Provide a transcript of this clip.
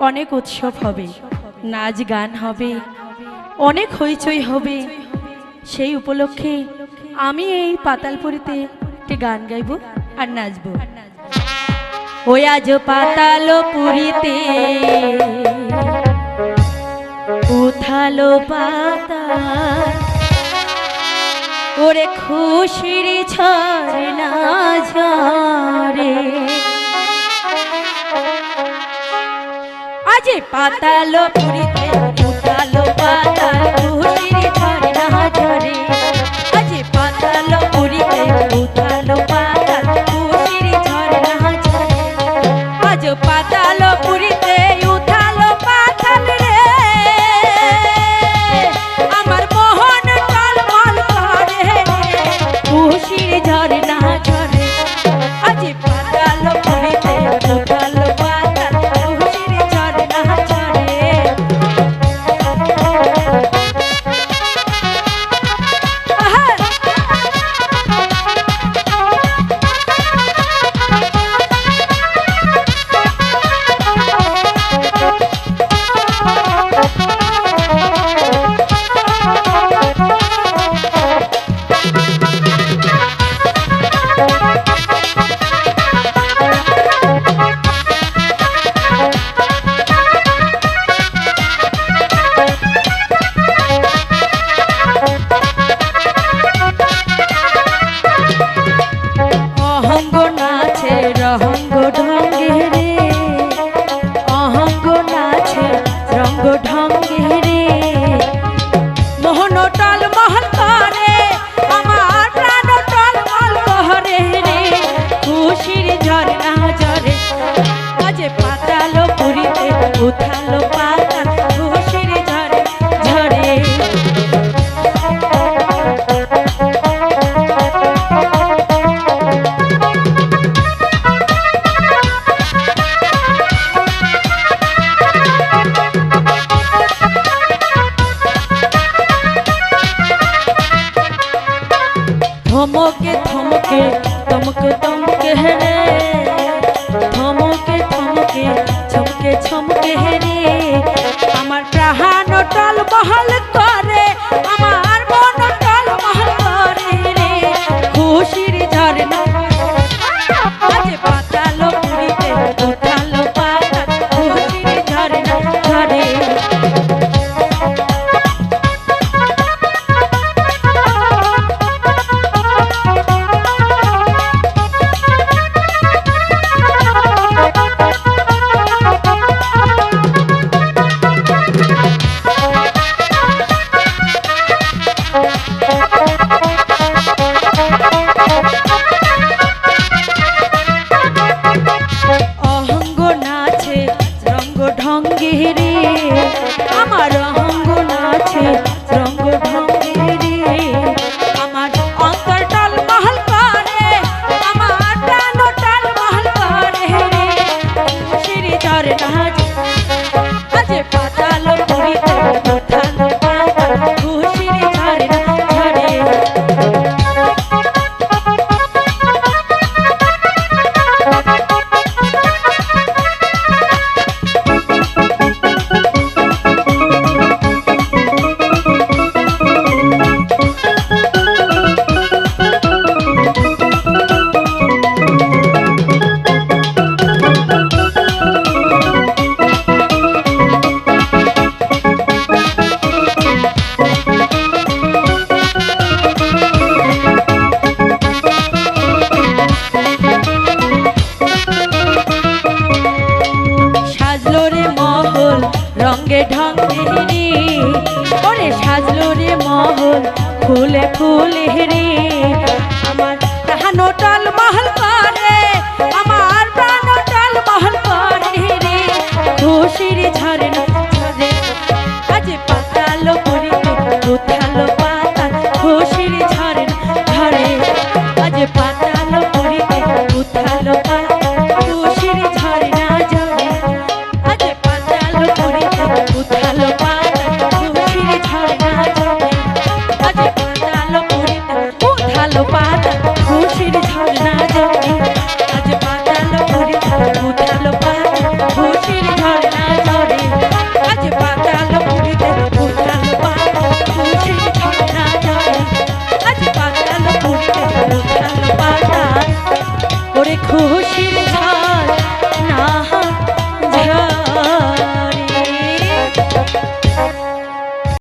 অনেক উৎসব হবে, নাচ গান হবে, অনেক হইচই হবে। সেই উপলক্ষে আমি এই পাতালপুরিতে একটি গান গাইব আর নাচবো। ওই আজ পাতাল পুরীতে উথালো পাতাল, ওরে খুশির ঝরনা ঝরে। আজ পাতাল পুরীতে উঠালো পাতাল। উঠালো পাতাল খুশির ঝরে ঝরে থমকে থমকে তমকে তমকে হেরে ছমকে হেরে আমার প্রাণ টল বহল শ্রী রে মহল ফুলে ফুল রে আমার তাহানো টাল মহল করে